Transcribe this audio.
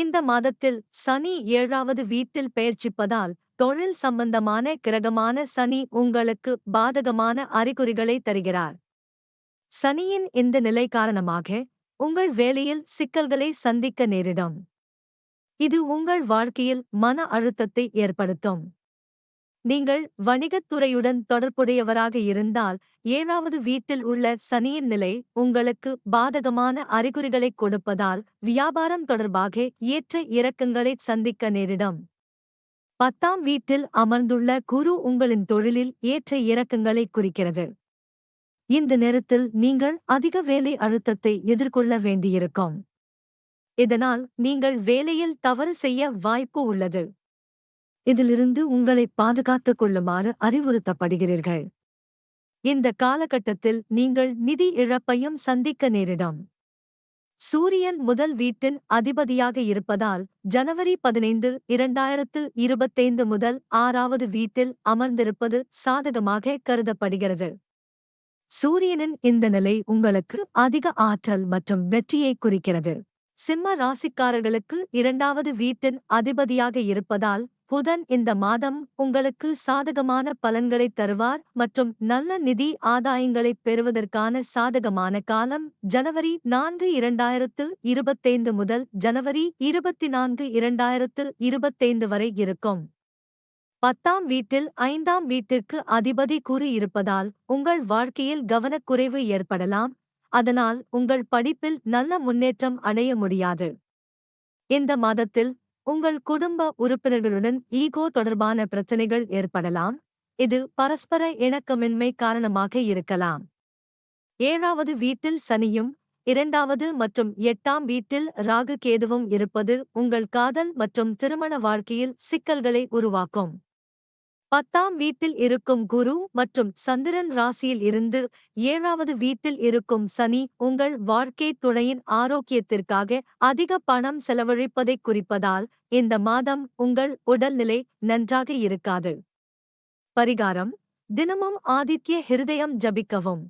இந்த மாதத்தில் சனி ஏழாவது வீட்டில் பெயர்ச்சிப்பதால் தொழில் சம்பந்தமான கிரகமான சனி உங்களுக்கு பாதகமான அறிகுறிகளை தருகிறார். சனியின் இந்த நிலை காரணமாக உங்கள் வேலையில் சிக்கல்களை சந்திக்க நேரிடும். இது உங்கள் வாழ்க்கையில் மன அழுத்தத்தை ஏற்படுத்தும். நீங்கள் வணிகத் துறையுடன் தொடர்புடையவராக இருந்தால் ஏழாவது வீட்டில் உள்ள சனியின் நிலை உங்களுக்கு பாதகமான அறிகுறிகளைக் கொடுப்பதால் வியாபாரம் தொடர்பாக ஏற்ற இறக்கங்களை சந்திக்க நேரிடும். பத்தாம் வீட்டில் அமர்ந்துள்ள குரு உங்களின் தொழிலில் ஏற்ற இறக்கங்களை குறிக்கிறது. இந்த நேரத்தில் நீங்கள் அதிக வேலை அழுத்தத்தை எதிர்கொள்ள வேண்டியிருக்கும். இதனால் நீங்கள் வேலையில் தவறு செய்ய வாய்ப்பு உள்ளது. இதிலிருந்து உங்களை பாதுகாத்துக் கொள்ளுமாறு அறிவுறுத்தப்படுகிறீர்கள். இந்த காலகட்டத்தில் நீங்கள் நிதி இழப்பையும் சந்திக்க நேரிடும். சூரியன் முதல் வீட்டின் அதிபதியாக இருப்பதால் ஜனவரி பதினைந்து இரண்டாயிரத்து இருபத்தைந்து முதல் ஆறாவது வீட்டில் அமர்ந்திருப்பது சாதகமாக கருதப்படுகிறது. சூரியனின் இந்த நிலை உங்களுக்கு அதிக ஆற்றல் மற்றும் வெற்றியை குறிக்கிறது. சிம்ம ராசிக்காரர்களுக்கு இரண்டாவது வீட்டின் அதிபதியாக இருப்பதால் புதன் இந்த மாதம் உங்களுக்கு சாதகமான பலன்களைத் தருவார் மற்றும் நல்ல நிதி ஆதாயங்களைப் பெறுவதற்கான சாதகமான காலம் ஜனவரி நான்கு இரண்டாயிரத்து இருபத்தைந்து முதல் ஜனவரி இருபத்தி நான்கு இரண்டாயிரத்து இருபத்தைந்து வரை இருக்கும். பத்தாம் வீட்டில் ஐந்தாம் வீட்டிற்கு அதிபதி கூறியிருப்பதால் உங்கள் வாழ்க்கையில் கவனக்குறைவு ஏற்படலாம். அதனால் உங்கள் படிப்பில் நல்ல முன்னேற்றம் அடைய முடியாது. இந்த மாதத்தில் உங்கள் குடும்ப உறுப்பினர்களுடன் ஈகோ தொடர்பான பிரச்சனைகள் ஏற்படலாம். இது பரஸ்பர இணக்கமின்மை காரணமாக இருக்கலாம். ஏழாவது வீட்டில் சனியும் இரண்டாவது மற்றும் எட்டாம் வீட்டில் ராகு கேதுவும் இருப்பது உங்கள் காதல் மற்றும் திருமண வாழ்க்கையில் சிக்கல்களை உருவாக்கும். பத்தாம் வீட்டில் இருக்கும் குரு மற்றும் சந்திரன் ராசியில் இருந்து ஏழாவது வீட்டில் இருக்கும் சனி உங்கள் வாழ்க்கை துணையின் ஆரோக்கியத்திற்காக அதிக பணம் செலவழிப்பதைக் குறிப்பதால் இந்த மாதம் உங்கள் உடல்நிலை நன்றாக இருக்காது. பரிகாரம் தினமும் ஆதித்ய ஹிருதயம் ஜபிக்கவும்.